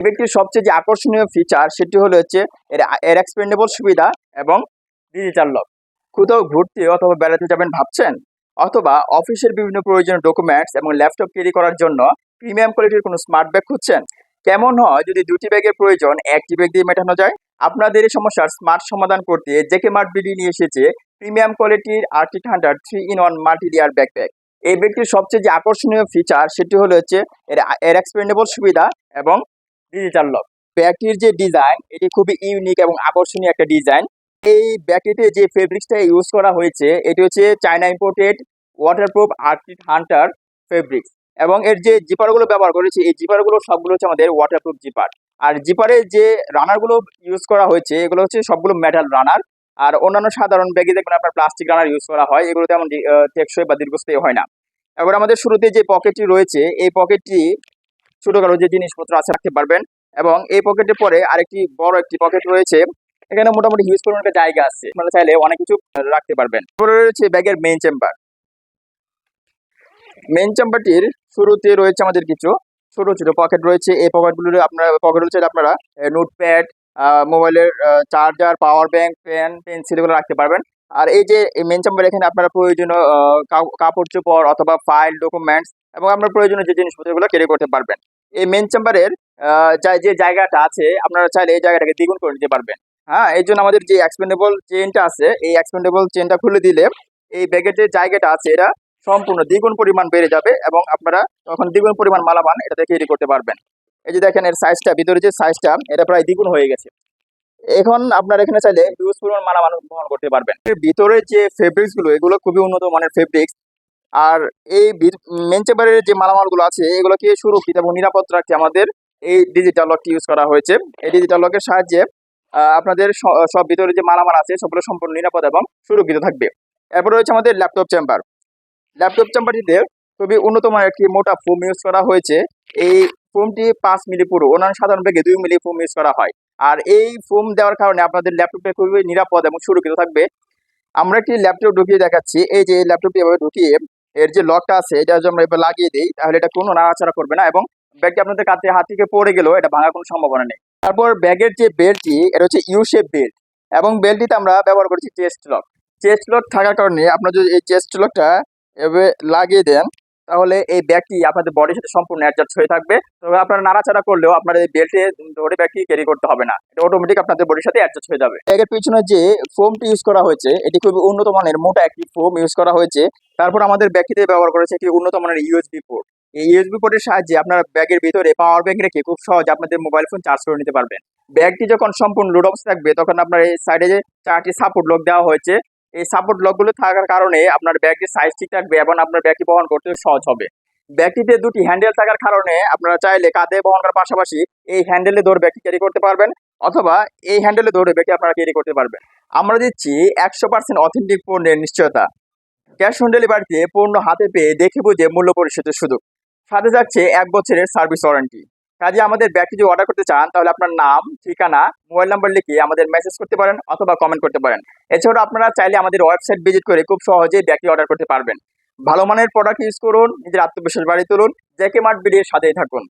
ব্যক্তির সবচেয়ে যে আকর্ষণীয় ফিচার সেটি হলো হচ্ছে এর এর এক্সপেন্ডেবল সুবিধা এবং ডিজিটাল লক কোথাও ঘুরতে অথবা বেড়াতে যাবেন ভাবছেন? অথবা অফিসের বিভিন্ন প্রয়োজনীয় ডকুমেন্টস এবং ল্যাপটপ ক্যারি করার জন্য প্রিমিয়াম কোয়ালিটির কোনো স্মার্ট ব্যাগ খুঁজছেন? কেমন হয় যদি দুটি ব্যাগের প্রয়োজন একটি ব্যাগ দিয়ে মেটানো যায়? আপনাদের এই সমস্যার স্মার্ট সমাধান করতে জেকে মার্ট বিডি নিয়ে এসেছে প্রিমিয়াম কোয়ালিটির Arctic hundred three in one multi layer backpack এই ব্যাগটির সবচেয়ে যে আকর্ষণীয় ফিচার সেটি হলো হচ্ছে এর এর এক্সপেন্ডেবল সুবিধা এবং ডিজিটাল লক ব্যাগটির যে ডিজাইন এটি খুবই ইউনিক এবং আকর্ষণীয় একটা ডিজাইন এই ব্যাগটিতে যে ফেব্রিক্সটা ইউজ করা হয়েছে, এটি হচ্ছে China imported waterproof Arctic hunter fabrics এবং এর যে জিপারগুলো ব্যবহার করেছে, এই জিপারগুলো সবগুলো হচ্ছে আমাদের ওয়াটারপ্রুফ জিপার আর জিপারের যে রানারগুলো ইউজ করা হয়েছে, এগুলো হচ্ছে সবগুলো মেটাল রানার আর অন্যান্য সাধারণ ব্যাগে দেখবেন আপনার প্লাস্টিক রানার ইউজ করা হয়, এগুলো তেমন টেকসই বা দীর্ঘস্থায়ী হয় না। এবার আমাদের শুরুতে যে পকেটটি রয়েছে, এই পকেটটি ছোটখাটো যে জিনিসপত্র আছে রাখতে পারবেন এবং এই পকেটের পরে আরেকটি বড় একটি পকেট রয়েছে। এখানে মোটামুটি হিউজ পরিমাণ একটা জায়গা আছে। আপনারা চাইলে অনেক কিছু রাখতে পারবেন। তারপরে রয়েছে ব্যাগের মেইন চেম্বার মেইন চেম্বারটির শুরুতে রয়েছে আমাদের কিছু ছোট ছোট পকেট রয়েছে। এই পকেটগুলো আপনারা পকেট রয়েছে আপনারা নোটপ্যাড মোবাইলের charger power bank pen pencil এগুলো রাখতে পারবেন। আর এই যে মেন চেম্বার এখানে আপনারা প্রয়োজনীয় কাপড় চোপড় অথবা ফাইল ডকুমেন্টস এবং আপনার প্রয়োজনীয় যে জিনিসপত্রগুলো ক্যারি করতে পারবেন। এই মেন চেম্বারের যে জায়গাটা আছে, আপনারা চাইলে এই জায়গাটাকে দ্বিগুণ করে নিতে পারবেন। হ্যাঁ এই জন্য আমাদের যে এক্সপেন্ডেবল চেনটা আছে, এই এক্সপেন্ডেবল চেনটা খুলে দিলে এই ব্যাগের যে জায়গাটা আছে, এটা সম্পূর্ণ দ্বিগুণ পরিমাণ বেড়ে যাবে এবং আপনারা তখন দ্বিগুণ পরিমাণ মালামাল এটাতে ক্যারি করতে পারবেন। এই যে দেখেন এর সাইজটা ভিতরে যে সাইজটা এটা প্রায় দ্বিগুণ হয়ে গেছে। এখন আপনার এখানে চাইলে হিউজ পরিমাণ মালামাল বহন করতে পারবেন। এর ভিতরে যে ফেব্রিক্সগুলো, এগুলো খুবই উন্নত মানের ফেব্রিক্স আর এই মেন চেম্বারের যে মালামালগুলো আছে, এগুলোকে সুরক্ষিত এবং নিরাপদ রাখতে আমাদের এই ডিজিটাল লকটি ইউজ করা হয়েছে। এই ডিজিটাল লকের সাহায্যে আপনাদের সব ভিতরে যে মালামাল আছে, সবগুলো সম্পূর্ণ নিরাপদ এবং সুরক্ষিত থাকবে। এরপর রয়েছে আমাদের ল্যাপটপ চেম্বার ল্যাপটপ চেম্বারটিতে খুবই উন্নত মানের একটি মোটা ফোম ইউজ করা হয়েছে। এই ফোমটি পাঁচ মিলি পুরো, অন্যান্য সাধারণ ব্যাগে দুই মিলি ফোম ইউজ করা হয়। আর এই ফোম দেওয়ার কারণে আপনাদের ল্যাপটপে খুবই নিরাপদ এবং সুরক্ষিত থাকবে। আমরা একটি ল্যাপটপ ঢুকিয়ে দেখাচ্ছি। এই যে ল্যাপটপটি এভাবে ঢুকিয়ে এর যে লকটা আছে, এটা যদি আমরা এবার লাগিয়ে দিই, তাহলে এটা কোনো নাড়াচাড়া করবে না এবং ব্যাগটি আপনাদের কাছে হাত থেকে পড়ে গেলেও এটা ভাঙার কোনো সম্ভাবনা নেই। তারপর ব্যাগের যে বেল্টটি এটা হচ্ছে ইউ শেপ বেল্ট এবং বেল্টটিতে আমরা ব্যবহার করেছি চেস্ট লক চেস্ট লক থাকার কারণে আপনারা যদি এই চেস্ট লকটা এভাবে লাগিয়ে দেন তাহলে এই ব্যাগটি আপনাদের বডির সাথে সম্পূর্ণ অ্যাডজাস্ট হয়ে থাকবে। তবে আপনারা নাড়াচাড়া করলেও আপনার এই বেল্টে ধরে ব্যাগটি ক্যারি করতে হবে না। এটা অটোমেটিক আপনাদের বডির সাথে অ্যাডজাস্ট হয়ে যাবে। ব্যাগের পিছনে যে ফোমটি ইউজ করা হয়েছে, এটি খুবই উন্নত মানের মোটা একটি ফোম ইউজ করা হয়েছে। তারপর আমাদের ব্যাগটিতে ব্যবহার করেছে একটি উন্নত মানের ইউএসবি পোর্ট এই ইউএসবি পোর্টের সাহায্যে আপনার ব্যাগের ভিতরে পাওয়ার ব্যাংক রেখে খুব সহজে আপনাদের মোবাইল ফোন চার্জ করে নিতে পারবেন। ব্যাগটি যখন সম্পূর্ণ লোড অবস্থা থাকবে, তখন আপনার এই সাইডে যে চারটি সাপোর্ট লোক দেওয়া হয়েছে এই সাপোর্ট লকগুলো থাকার কারণে আপনার ব্যাগটির সাইজ ঠিক থাকবে এবং আপনার ব্যাগটি বহন করতে সহজ হবে। ব্যাগটিতে দুটি হ্যান্ডেল থাকার কারণে আপনারা চাইলে কাঁধে বহন করার পাশাপাশি এই হ্যান্ডেলে ধরে ব্যাগটি ক্যারি করতে পারবেন অথবা এই হ্যান্ডেলে ধরে ব্যাগটি আপনারা ক্যারি করতে পারবেন। আমরা দিচ্ছি একশো পার্সেন্ট অথেন্টিক পণ্যের নিশ্চয়তা। ক্যাশ অন ডেলিভারিতে পণ্য হাতে পেয়ে দেখে বুঝে মূল্য পরিশোধের সুযোগ। সাথে যাচ্ছে এক বছরের সার্ভিস ওয়ারেন্টি কাজে আমাদের ব্যাগটি যদি অর্ডার করতে চান, তাহলে আপনার নাম, ঠিকানা মোবাইল নাম্বার লিখে আমাদের মেসেজ করতে পারেন অথবা কমেন্ট করতে পারেন। এছাড়াও আপনারা চাইলে আমাদের ওয়েবসাইট ভিজিট করে খুব সহজেই ব্যাগটি অর্ডার করতে পারবেন। ভালো মানের প্রোডাক্ট ইউজ করুন, নিজের আত্মবিশ্বাস বাড়িয়ে তুলুন। জেকে মার্ট বিডির সাথেই থাকুন।